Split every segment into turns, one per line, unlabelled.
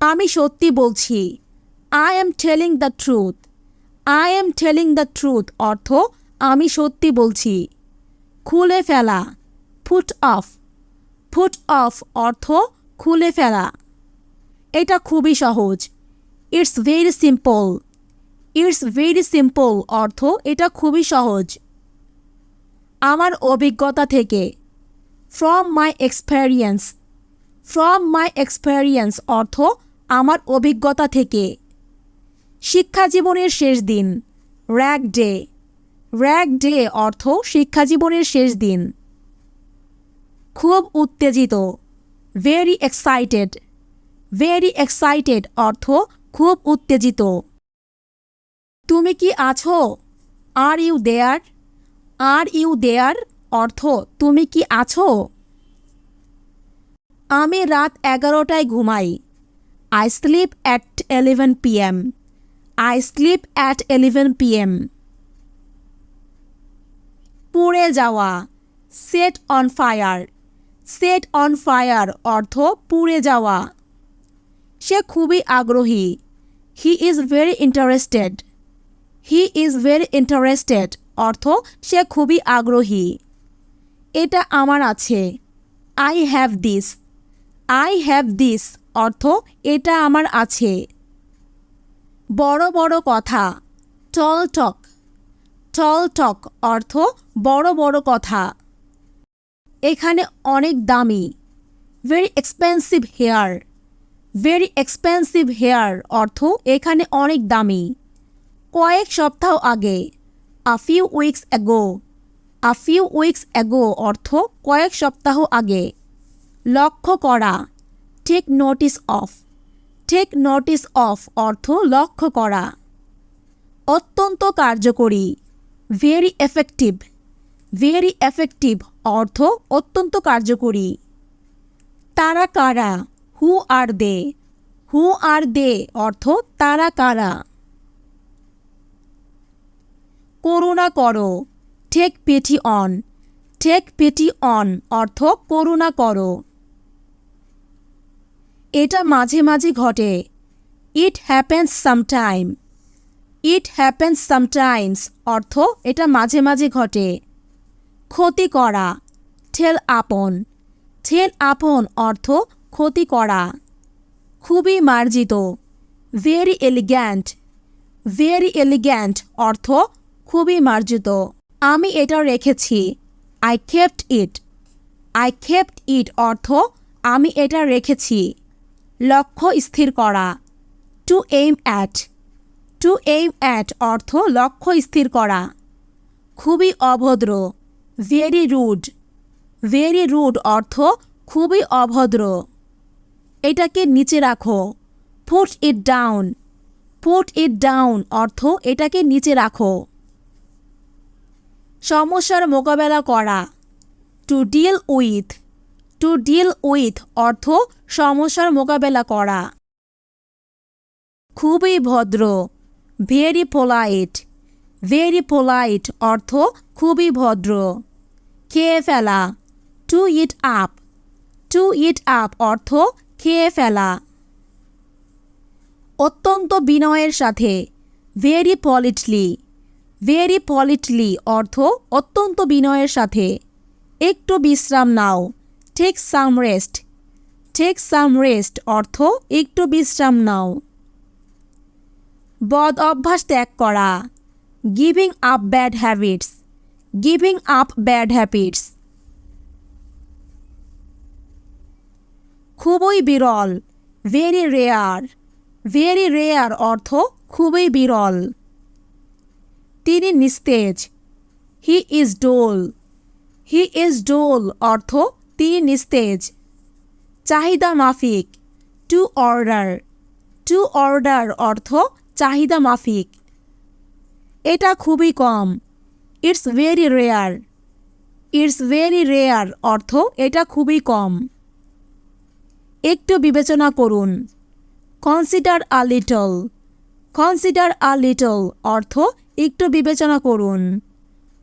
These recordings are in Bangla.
আমি সত্যি বলছি I am telling the truth I am telling the truth অর্থ আমি সত্যি বলছি। খুলে ফেলা ফুট অফ ফুট অফ অর্থ খুলে ফেলা। এটা খুবই সহজ। It's very simple it's very simple অর্থ এটা খুবই সহজ। আমার অভিজ্ঞতা থেকে from my experience from my experience অর্থ আমার অভিজ্ঞতা থেকে। শিক্ষা জীবনের শেষ দিন। Rag day. র্যাক ডে অর্থ শিক্ষা জীবনের শেষ দিন। খুব উত্তেজিত। ভেরি এক্সাইটেড ভেরি এক্সাইটেড অর্থ খুব উত্তেজিত। তুমি কি আছো? Are you there are you there অর্থ তুমি কি আছো? আমি রাত এগারোটায় ঘুমাই। I sleep at eleven PM I sleep at eleven PM পুড়ে যাওয়া। Set on fire set on fire অর্থ পুড়ে যাওয়া। সে খুবই আগ্রহী। He is very interested he is very interested অর্থ সে খুবই আগ্রহী। এটা আমার আছে। I have this I have this অর্থ, এটা আমার আছে। বড় বড় কথা টল টক টল টক অর্থ, বড় বড় কথা। এখানে অনেক দামি। Very expensive here very expensive here অর্থ, এখানে অনেক দামি। কয়েক সপ্তাহ আগে a few weeks ago a few weeks ago অর্থ, কয়েক সপ্তাহ আগে। লক্ষ্য করা take notice of take notice of অর্থ লক্ষ্য করা। অত্যন্ত কার্যকরী। ভেরি এফেক্টিভ ভেরি এফেক্টিভ অর্থ অত্যন্ত কার্যকরী। তারা কারা? হু আর দে হু আর দে অর্থ তারা কারা? করুণা করো। টেক পেটি অন টেক পেটি অন অর্থ করুণা করো। এটা মাঝে মাঝে ঘটে। It happens sometime it happens sometimes অর্থ এটা মাঝে মাঝে ঘটে। ক্ষতি করা। ঠেল আপন। ঠেল আপন অর্থ ক্ষতি করা। খুবই মার্জিত। ভেরি এলিগ্যান্ট ভেরি এলিগ্যান্ট অর্থ খুবই মার্জিত। আমি এটা রেখেছি। I kept it I kept it অর্থ আমি এটা রেখেছি। লক্ষ্য স্থির করা। To aim at to aim at অর্থ লক্ষ্য স্থির করা। খুবই অভদ্র। ভেরি রুড ভেরি রুড অর্থ খুবই অভদ্র। এটাকে নিচে রাখো। Put it down put it down অর্থ এটাকে নিচে রাখো। সমস্যার মোকাবেলা করা। To deal with to deal with অর্থ সমস্যার মোকাবেলা করা। খুবই ভদ্র ভেরি পোলাইট ভেরি পোলাইট অর্থ খুবই ভদ্র। খেয়ে ফেলা to eat up to eat up অর্থ খেয়ে ফেলা। অত্যন্ত বিনয়ের সাথে ভেরি পলিটলি ভেরি পলিটলি অর্থ অত্যন্ত বিনয়ের সাথে। একটু বিশ্রাম নাও। Take some rest take some rest অর্থ, একটু বিশ্রাম নাও। বদ অভ্যাস ত্যাগ করা। Giving up bad habits giving up bad habits খুবই বিরল। ভেরি রেয়ার ভেরি রেয়ার অর্থ, খুবই বিরল। তিনি নিস্তেজ। He is dole he is ডোল অর্থ তিনি নিস্তেজ। চাহিদা মাফিক। টু অর্ডার টু অর্ডার অর্থ চাহিদা মাফিক। এটা খুবই কম। It's very rare it's very rare অর্থ এটা খুবই কম। একটু বিবেচনা করুন। Consider a little consider a little অর্থ একটু বিবেচনা করুন।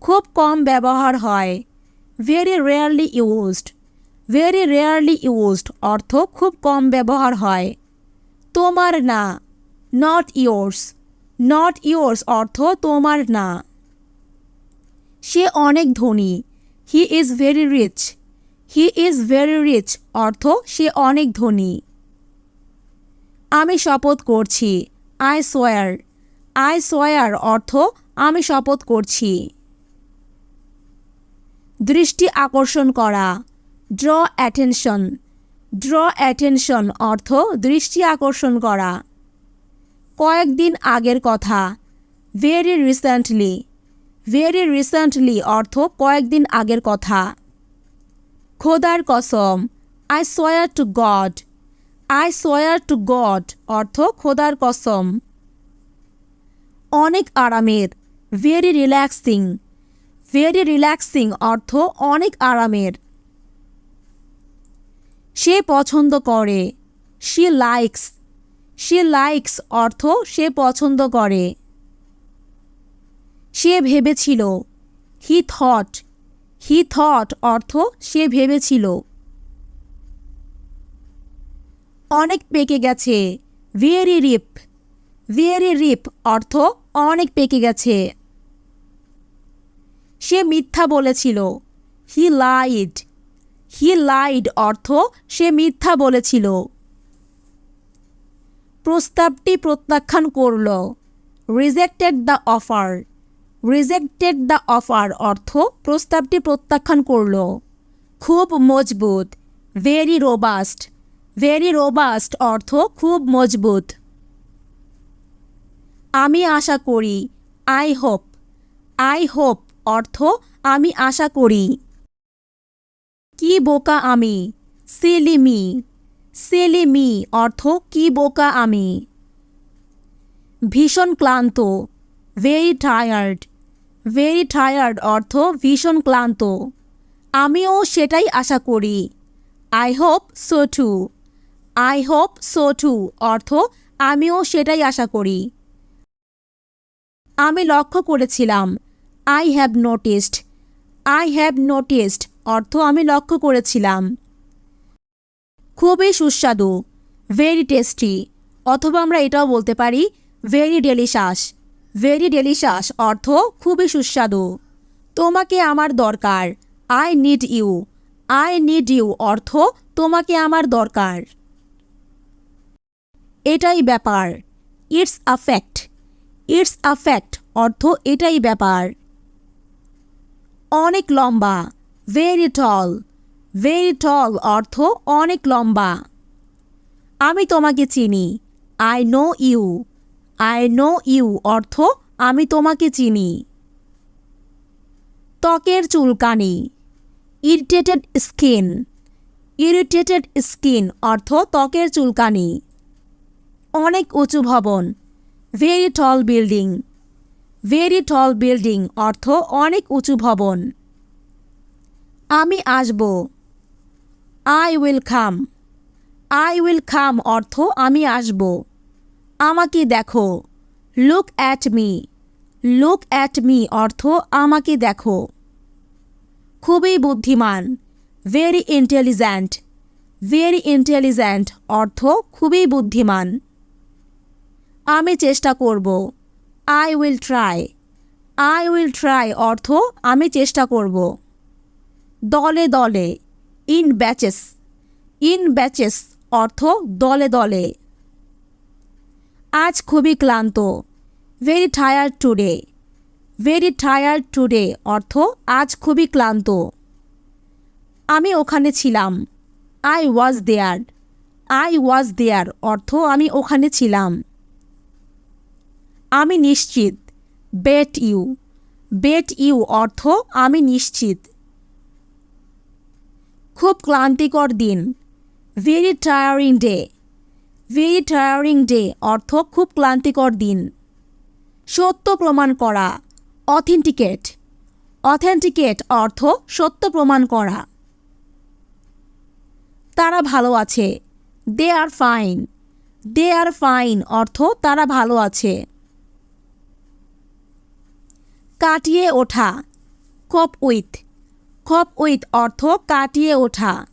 খুব কম ব্যবহার হয়। Very rarely used very rarely used অর্থ খুব কম ব্যবহার হয়। তোমার না নট ইয়োর্স নট ইয়োর্স অর্থ তোমার না। সে অনেক ধনী he is very rich he is very rich অর্থ সে অনেক ধনী। আমি শপথ করছি আই সোয়ার আই সোয়ার অর্থ আমি শপথ করছি। দৃষ্টি আকর্ষণ করা ড্র অ্যাটেনশন ড্র অ্যাটেনশন অর্থ দৃষ্টি আকর্ষণ করা। কয়েকদিন আগের কথা। ভেরি রিসেন্টলি ভেরি রিসেন্টলি অর্থ কয়েকদিন আগের কথা। খোদার কসম। I swear to God I swear to God অর্থ খোদার কসম। অনেক আরামের। ভেরি রিল্যাক্সিং ভেরি রিল্যাক্সিং অর্থ অনেক আরামের। সে পছন্দ করে। শি লাইকস শি লাইকস অর্থ সে পছন্দ করে। সে ভেবেছিল। হি থট হি থট অর্থ সে ভেবেছিল। অনেক পেকে গেছে। ভেরি রিপ ভেরি রিপ অর্থ অনেক পেকে গেছে। সে মিথ্যা বলেছিল। হি লাইড হি লাইড অর্থ সে মিথ্যা বলেছিল। প্রস্তাবটি প্রত্যাখ্যান করল। Rejected the offer. Rejected the offer অর্থ প্রস্তাবটি প্রত্যাখ্যান করল। খুব মজবুত। Very robust. ভেরি রোবাস্ট অর্থ খুব মজবুত। আমি আশা করি। I hope. আই হোপ অর্থ আমি আশা করি। কি বোকা আমি? সেলিমি সেলিমি অর্থ কি বোকা আমি? ভীষণ ক্লান্ত। ভেরি টায়ার্ড ভেরি টায়ার্ড অর্থ ভীষণ ক্লান্ত। আমিও সেটাই আশা করি। I hope so too I hope so too অর্থ আমিও সেটাই আশা করি। আমি লক্ষ্য করেছিলাম। I have noticed I have noticed অর্থ আমি লক্ষ্য করেছিলাম। খুবই সুস্বাদু। ভেরি টেস্টি অথবা আমরা এটাও বলতে পারি ভেরি ডেলিশাস ভেরি ডেলিশাস অর্থ খুবই সুস্বাদু। তোমাকে আমার দরকার। I need you I need you অর্থ তোমাকে আমার দরকার। এটাই ব্যাপার। It's a fact it's a fact অর্থ এটাই ব্যাপার। অনেক লম্বা। ভেরি টল ভেরি টল অর্থ অনেক লম্বা। আমি তোমাকে চিনি। I know you I know you অর্থ আমি তোমাকে চিনি। ত্বকের চুলকানি। ইরিটেটেড স্কিন ইরিটেটেড স্কিন অর্থ ত্বকের চুলকানি। অনেক উঁচু ভবন। Very tall building very tall building অর্থ অনেক উঁচু ভবন। আমি আসব। I will come I will come অর্থ আমি আসব। আমাকে দেখো। Look at me look at me অর্থ আমাকে দেখো। খুবই বুদ্ধিমান। ভেরি ইন্টেলিজেন্ট ভেরি ইন্টেলিজেন্ট অর্থ খুবই বুদ্ধিমান। আমি চেষ্টা করব। I will try I will try অর্থ আমি চেষ্টা করব। দলে দলে। ইন ব্যাচেস ইন ব্যাচেস অর্থ দলে দলে। আজ খুবই ক্লান্ত। Very tired today very tired today অর্থ আজ খুবই ক্লান্ত। আমি ওখানে ছিলাম। I was there I was দেয়ার অর্থ আমি ওখানে ছিলাম। আমি নিশ্চিত। বেট ইউ বেট ইউ অর্থ আমি নিশ্চিত। খুব ক্লান্তিকর দিন। Very tiring day very tiring day অর্থ খুব ক্লান্তিকর দিন। সত্য প্রমাণ করা। অথেন্টিকেট অথেন্টিকেট অর্থ সত্য প্রমাণ করা। তারা ভালো আছে। দে আর ফাইন দে আর ফাইন অর্থ তারা ভালো আছে। কাটিয়ে ওঠা। কপ উইথ কপ উইথ অর্থ কাটিয়ে ওঠা।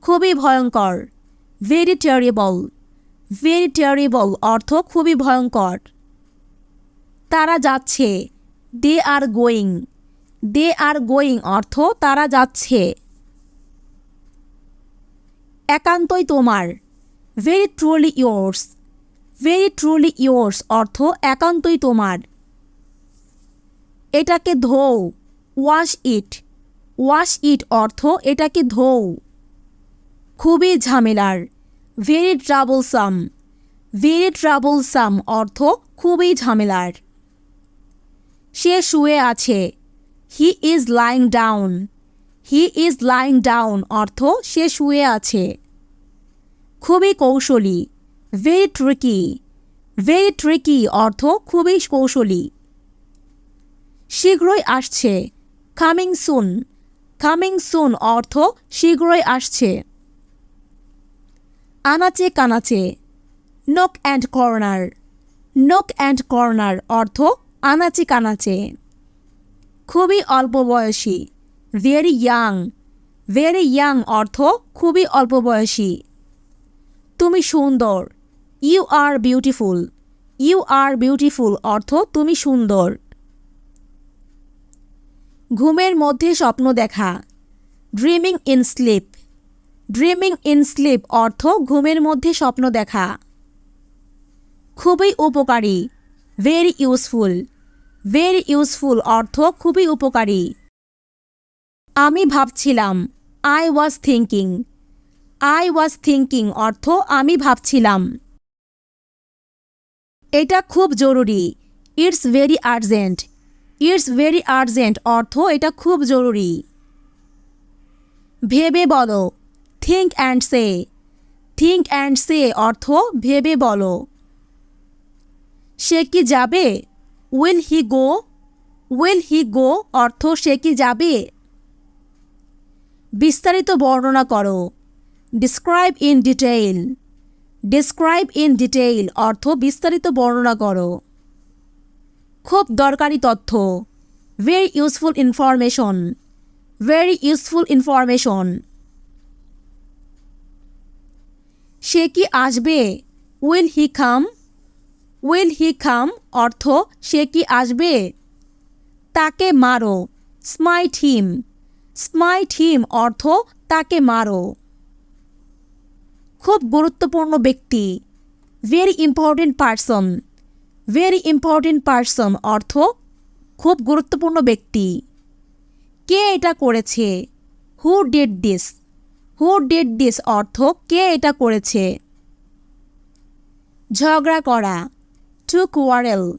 খুবই ভয়ঙ্কর ভেরি টেরিবল ভেরি টেরিবল অর্থ খুবই ভয়ঙ্কর তারা যাচ্ছে। দে are going they are going অর্থ তারা যাচ্ছে। একান্তই তোমার। Very truly yours very truly yours অর্থ একান্তই তোমার। এটাকে ধোও। ওয়াশ ইট ওয়াশ ইট অর্থ এটাকে ধোও। খুবই ঝামেলার। ভেরি ট্রাবলসাম ভেরি ট্রাবলসাম অর্থ খুবই ঝামেলার। সে শুয়ে আছে। He is lying down he is lying down অর্থ সে শুয়ে আছে। খুবই কৌশলী। ভেরি ট্রিকি ভেরি ট্রিকি অর্থ খুবই কৌশলী। শীঘ্রই আসছে। কামিং সুন কামিং সুন অর্থ শীঘ্রই আসছে। আনাচে কানাচে। Nook and corner nook and corner অর্থ আনাচে কানাচে। খুবই অল্প বয়সী। ভেরি ইয়াং ভেরি ইয়াং অর্থ খুবই অল্প বয়সী। তুমি সুন্দর। You are beautiful you are beautiful অর্থ তুমি সুন্দর। ঘুমের মধ্যে স্বপ্ন দেখা। Dreaming in sleep dreaming in sleep অর্থ ঘুমের মধ্যে স্বপ্ন দেখা। খুবই উপকারী। ভেরি ইউজফুল ভেরি ইউজফুল অর্থ খুবই উপকারী। আমি ভাবছিলাম I was thinking I was thinking অর্থ আমি ভাবছিলাম। এটা খুব জরুরি। It's very urgent it's very urgent অর্থ এটা খুব জরুরি। ভেবে বলো। Think and say think and say অর্থ ভেবে বলো। সে কি যাবে? Will he go will he গো অর্থ সে কি যাবে? বিস্তারিত বর্ণনা করো। Describe in detail describe in detail অর্থ বিস্তারিত বর্ণনা করো। খুব দরকারি তথ্য। Very useful information very useful information সে কি আসবে? উইল হি খাম উইল হি খাম অর্থ, সে কি আসবে? তাকে মারো। স্মাইট হিম স্মাইট হিম অর্থ, তাকে মারো। খুব গুরুত্বপূর্ণ ব্যক্তি। Very important person very important person অর্থ খুব গুরুত্বপূর্ণ ব্যক্তি। কে এটা করেছে? Who did this who did this অর্থ কে এটা করেছে? ঝগড়া করা। টু কোয়ারেল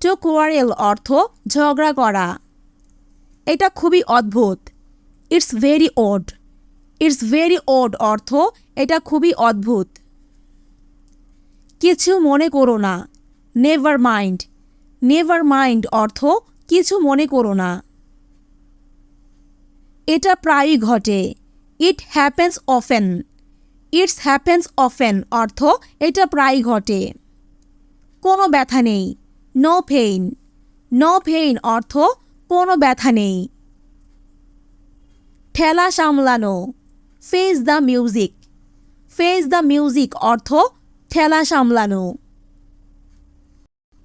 টু কোয়ারেল অর্থ ঝগড়া করা। এটা খুবই অদ্ভুত। It's very odd it's very odd অর্থ এটা খুবই অদ্ভুত। কিছু মনে করো না। নেভার মাইন্ড নেভার মাইন্ড অর্থ কিছু মনে করো না। এটা প্রায়ই ঘটে। It happens often it's happens often অর্থ এটা প্রায়ই ঘটে। কোনো ব্যথা নেই। নো পেইন নো পেইন অর্থ কোনো ব্যথা নেই। ঠেলা সামলানো। Face the music face the music অর্থ ঠেলা সামলানো।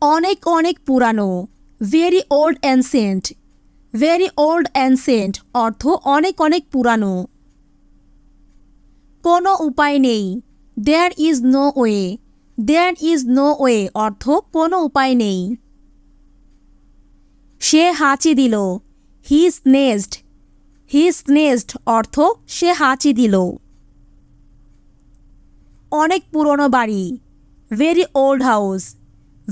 অনেক অনেক পুরানো। Very old ancient very old ancient অর্থ অনেক অনেক পুরানো। কোনো উপায় নেই। There is no way there is no way অর্থ কোনো উপায় নেই। সে হাঁচি দিল। হি স্নেজড হি স্নেজড অর্থ সে হাঁচি দিল। অনেক পুরনো বাড়ি। Very old house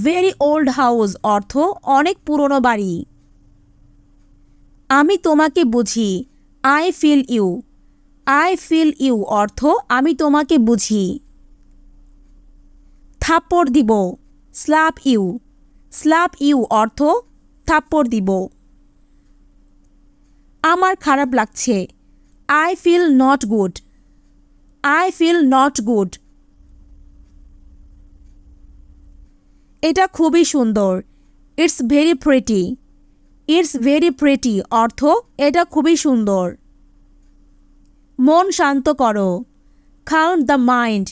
very old house অর্থ অনেক পুরনো বাড়ি। আমি তোমাকে বুঝি I feel you I feel you অর্থ আমি তোমাকে বুঝি। থাপ্পড় দিব স্লাপ ইউ স্লাপ ইউ অর্থ থাপ্পড় দিব। আমার খারাপ লাগছে। I feel not good I feel not good এটা খুবই সুন্দর। It's very pretty it's very pretty অর্থ এটা খুবই সুন্দর। মন শান্ত করো। কাউন্ট দ্য মাইন্ড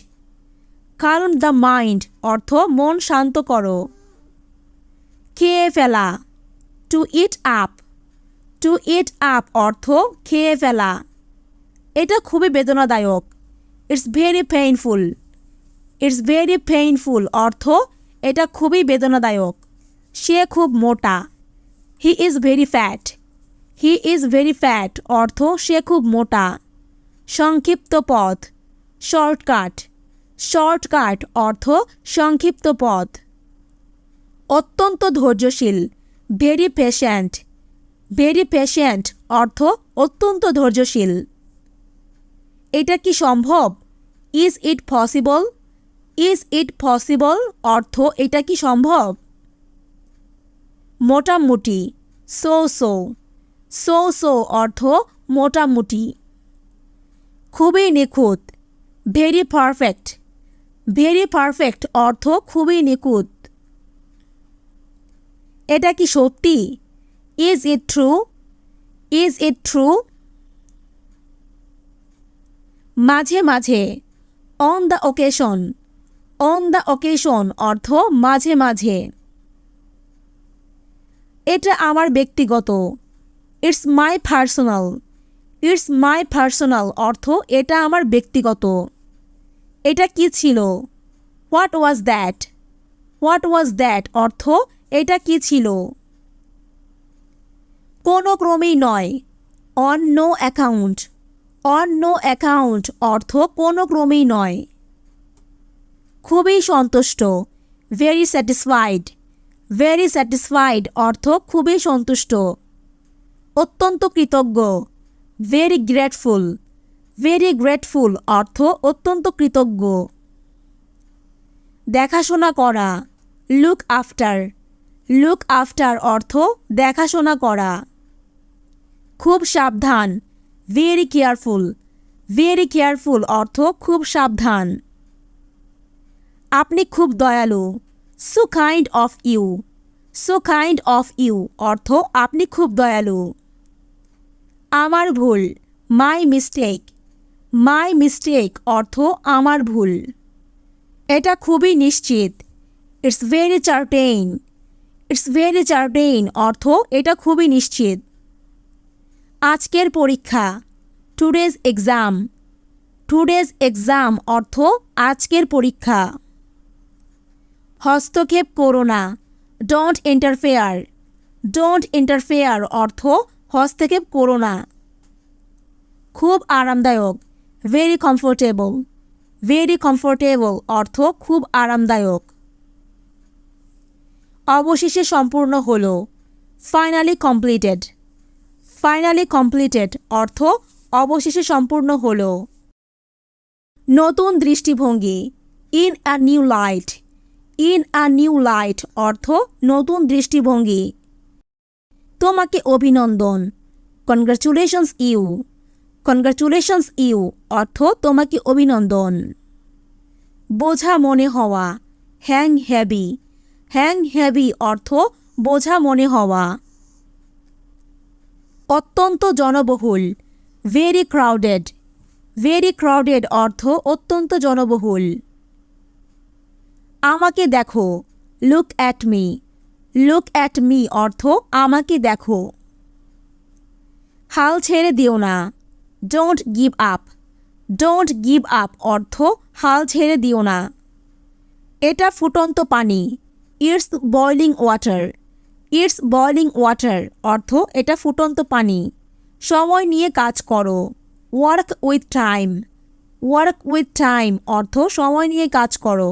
কারণ দ্য মাইন্ড অর্থ মন শান্ত করো। খেয়ে ফেলা। To eat up to eat up অর্থ খেয়ে ফেলা। এটা খুবই বেদনাদায়ক। It's very painful it's very painful অর্থ এটা খুবই বেদনাদায়ক। সে খুব মোটা। He is very fat he is very fat অর্থ সে খুব মোটা। সংক্ষিপ্ত পথ। শর্টকাট। শর্টকাট অর্থ সংক্ষিপ্ত পথ। অত্যন্ত ধৈর্যশীল। ভেরি পেশেন্ট ভেরি পেশেন্ট অর্থ অত্যন্ত ধৈর্যশীল। এটা কি সম্ভব? Is it possible is it possible অর্থ, এটা কি সম্ভব? মোটামুটি। সো সো সো সো অর্থ, মোটামুটি। খুবই নিখুঁত। ভেরি পারফেক্ট ভেরি পারফেক্ট অর্থ খুবই নিখুঁত। এটা কি সত্যি? Is it true is it true মাঝে মাঝে। On the occasion on the occasion অর্থ মাঝে মাঝে। এটা আমার ব্যক্তিগত। It's my personal it's my personal অর্থ এটা আমার ব্যক্তিগত। এটা কি ছিল? What was that what was that অর্থ এটা কি ছিল? কোনো ক্রমেই নয়। On no account on no account অর্থ কোনো ক্রমেই নয়। খুবই সন্তুষ্ট। ভেরি স্যাটিসফাইড ভেরি স্যাটিসফাইড অর্থ খুবই সন্তুষ্ট। অত্যন্ত কৃতজ্ঞ। ভেরি গ্রেটফুল ভেরি গ্রেটফুল অর্থ অত্যন্ত কৃতজ্ঞ। দেখাশোনা করা। লুক আফটার লুক আফটার অর্থ দেখাশোনা করা। খুব সাবধান। ভেরি কেয়ারফুল ভেরি কেয়ারফুল অর্থ খুব সাবধান। আপনি খুব দয়ালু। So kind of you so kind of you অর্থ আপনি খুব দয়ালু। আমার ভুল। মাই মিস্টেক মাই মিস্টেক অর্থ আমার ভুল। এটা খুবই নিশ্চিত। It's very certain it's very certain অর্থ এটা খুবই নিশ্চিত। আজকের পরীক্ষা। টুডেজ এক্সাম টুডেজ এক্সাম অর্থ আজকের পরীক্ষা। হস্তক্ষেপ করো না। ডোন্ট ইন্টারফেয়ার ডোন্ট ইন্টারফেয়ার অর্থ হস্তক্ষেপ করো না। খুব আরামদায়ক। ভেরি কমফোর্টেবল ভেরি কমফোর্টেবল অর্থ খুব আরামদায়ক। অবশেষে সম্পূর্ণ হল। ফাইনালি কমপ্লিটেড ফাইনালি কমপ্লিটেড অর্থ অবশেষে সম্পূর্ণ হল। নতুন দৃষ্টিভঙ্গি। In a new light in a new light অর্থ নতুন দৃষ্টিভঙ্গি। তোমাকে অভিনন্দন। Congratulations you. কনগ্রাচুলেশনস ইউ অর্থ তোমাকে অভিনন্দন। বোঝা মনে হওয়া। হ্যাং হ্যাভি হ্যাং হ্যাভি অর্থ বোঝা মনে হওয়া। অত্যন্ত জনবহুল। ভেরি ক্রাউডেড ভেরি ক্রাউডেড অর্থ অত্যন্ত জনবহুল। আমাকে দেখো। Look at me look at me অর্থ আমাকে দেখো। হাল ছেড়ে দিও না। Don't give up don't give up অর্থ হাল ছেড়ে দিও না। এটা ফুটন্ত পানি। It's boiling water it's boiling water অর্থ এটা ফুটন্ত পানি। সময় নিয়ে কাজ করো। Work with time work with time অর্থ সময় নিয়ে কাজ করো।